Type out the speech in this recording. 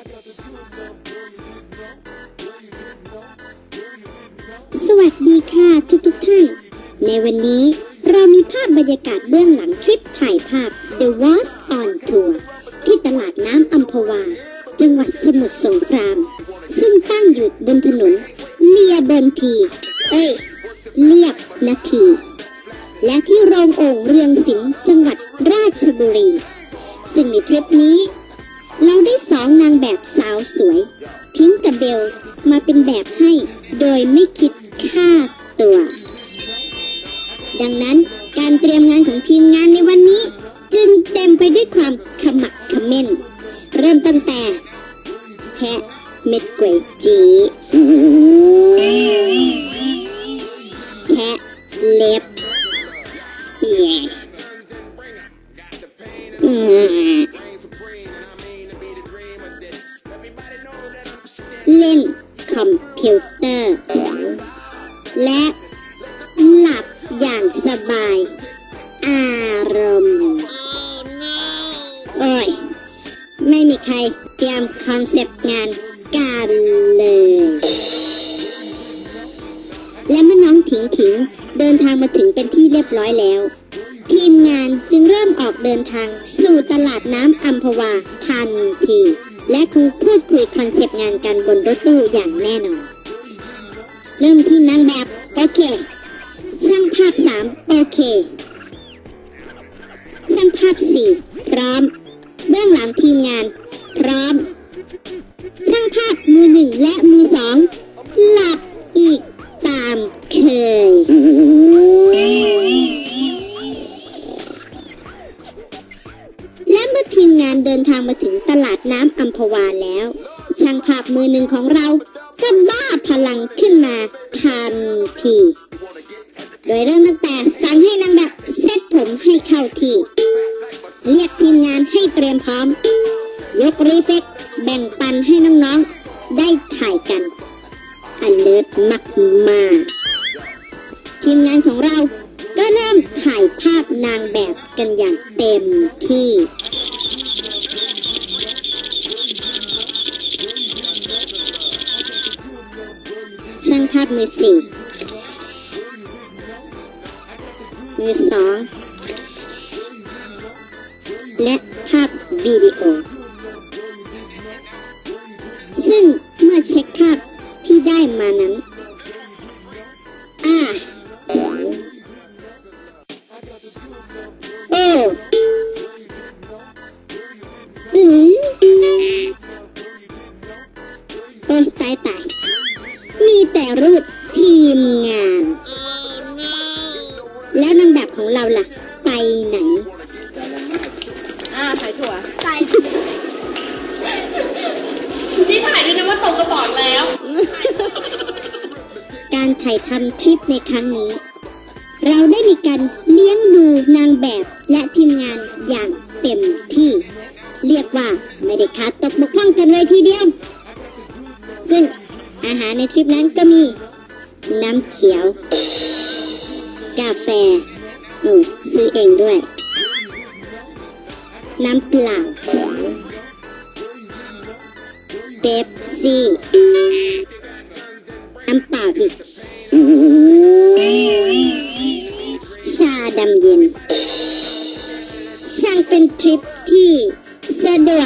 สวัสดีค่ะทุกทุกท่าน ในวันนี้เรามีภาพบรรยากาศเบื้องหลังทริปถ่ายภาพ The Was on Tour ที่ตลาดน้ำอัมพวา จังหวัดสมุทรสงคราม ซึ่งตั้งอยู่บนถนนเลียบนที เอ้ยเรียบนาที และที่โรงโอ่งเรืองสิงห์จังหวัดราชบุรี ซึ่งในทริปนี้ เราได้ สองนางแบบสาวสวย ทิ้งกับเบลมาเป็นแบบให้โดยไม่คิดค่าตัว ดังนั้นการเตรียมงานของทีมงานในวันนี้ จึงเต็มไปด้วยความขมักขม้น เริ่มตั้งแต่ แทะเม็ดก๋วยจีแทะเล็บเอียอืม ล่นคอมพิวเตอร์ และหลับอย่างสบาย อารมณ์โอ้ย ไม่มีใครเตรียมคอนเซปต์งานกันเลย และเมื่อน้องถิงถิงเดินทางมาถึงเป็นที่เรียบร้อยแล้ว ทีมงานจึงเริ่มออกเดินทางสู่ตลาดน้ำอัมพวาทันที และคงพูดคุยคอนเซปต์งานกันบนรถตู้อย่างแน่นอน เริ่มที่นางแบบโอเคช่างภาพสามโอเค ช่างภาพสี่พร้อม เบื้องหลังทีมงาน พร้อม ช่างภาพมือหนึ่งและมือสองหลับอีก นเดินทางมาถึงตลาดน้ำอัมพวาแล้ว ช่างภาพมือหนึ่งของเราก็บ้าพลังขึ้นมาทันที โดยเริ่มตั้งแต่สั่งให้นางแบบเซตผมให้เข้าที่ เรียกทีมงานให้เตรียมพร้อม ยกรีเฟกแบ่งปันให้น้องๆ ได้ถ่ายกัน อันเลิศมากมาทีมงานของเราก็เริ่มถ่ายภาพนางแบบกันอย่างเต็มที่ ช่างภาพมือสี่มือสองและภาพวิดีโอ ซึ่งเมื่อเช็คภาพที่ได้มานั้น รูปทีมงาน แล้วนางแบบของเราล่ะ ไปไหน อ่าถ่ายถั่วไปนี่ถ่ายด้วยนะว่าตรงกระบอกแล้ว การถ่ายทำทริปในครั้งนี้ เราได้มีการเลี้ยงดูนางแบบและทีมงานอย่างเต็มที่ เรียกว่าไม่ได้ขาด น้ำเขียว กาแฟ อืมซื้อเองด้วย น้ำเปล่าเป๊ปซี่ น้ำเปล่าอีก ชาดำเย็น ช่างเป็นทริปที่สะดว